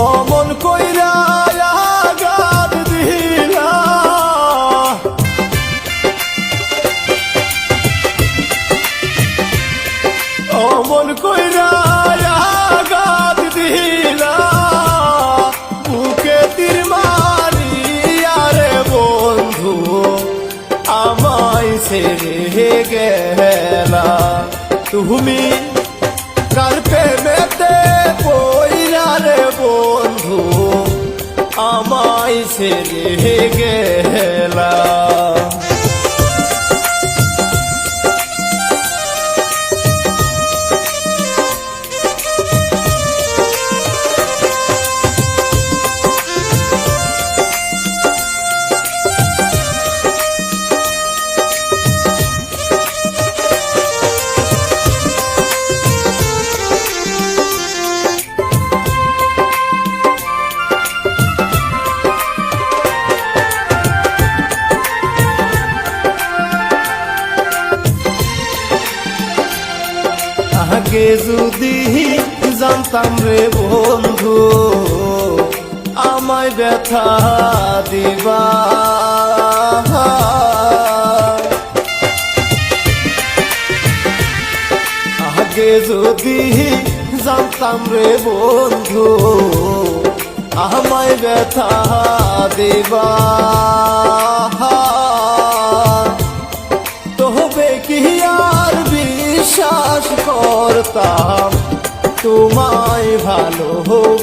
অমন কইরা আঘাত দিলা। অমন কইরা আঘাত দিলা। বুকে তীর মারিয়া রে বন্ধু, আমায় ছেড়ে গেলা। তুমি ছেড়ে আগে যদি জানতাম রে বন্ধু, আমায় ব্যথা দিবা। আগে যদি জানতাম রে বন্ধু, আমায় ব্যথা দিবা। ভালোবাসা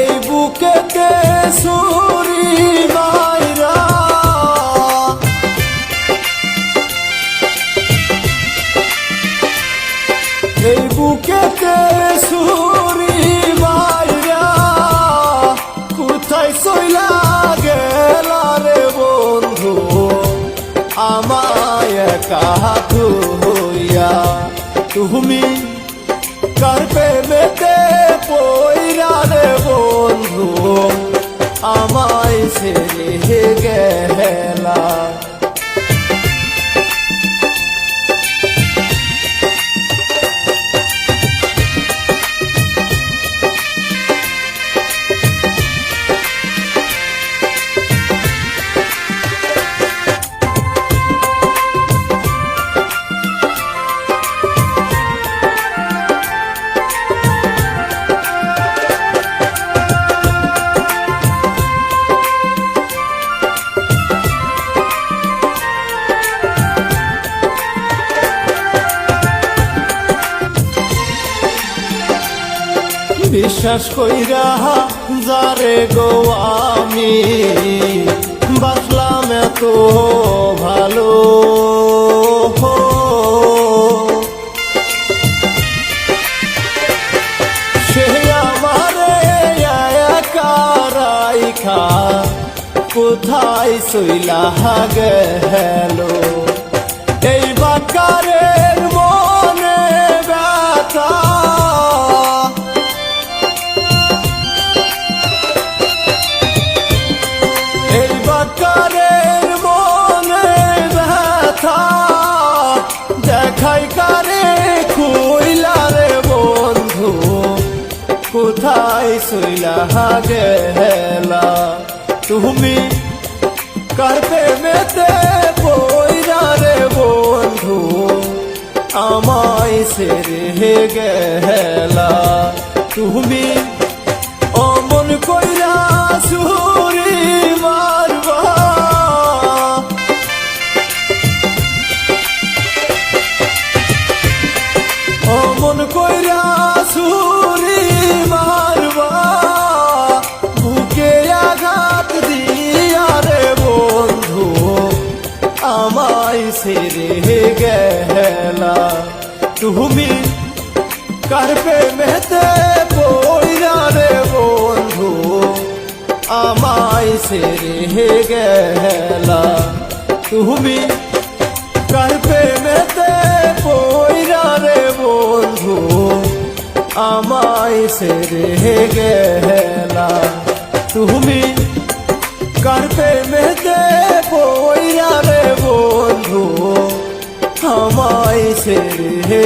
এই বুকেতে সুরি মাইরা। এই বুকেতে সুরি মাইরা। কোথায় সইলা গেলা রে বন্ধু? আমায় একা তুমি কার প্রেমেতে পইরা রে বন্ধু? আমায় ছেড়ে গেলা বিশ্বাস কইরা যারে গো আমি বাসলাম এত ভালো। কোথায় সইলা গেল এই বাকারের কোথায় শুইলা গেলা তুমি কার প্রেমেতে পইরা রে বন্ধু আমায় সেরে গেলা তুমি তুমি কার প্রেমেতে পইরা রে বন্ধু আমায় সেরে গেলা তুমি কার প্রেমেতে পইরা রে বন্ধু আমায় সেরে গেলা তুমি কার প্রেমেতে পইরা রে বন্ধু আমায় ছেড়ে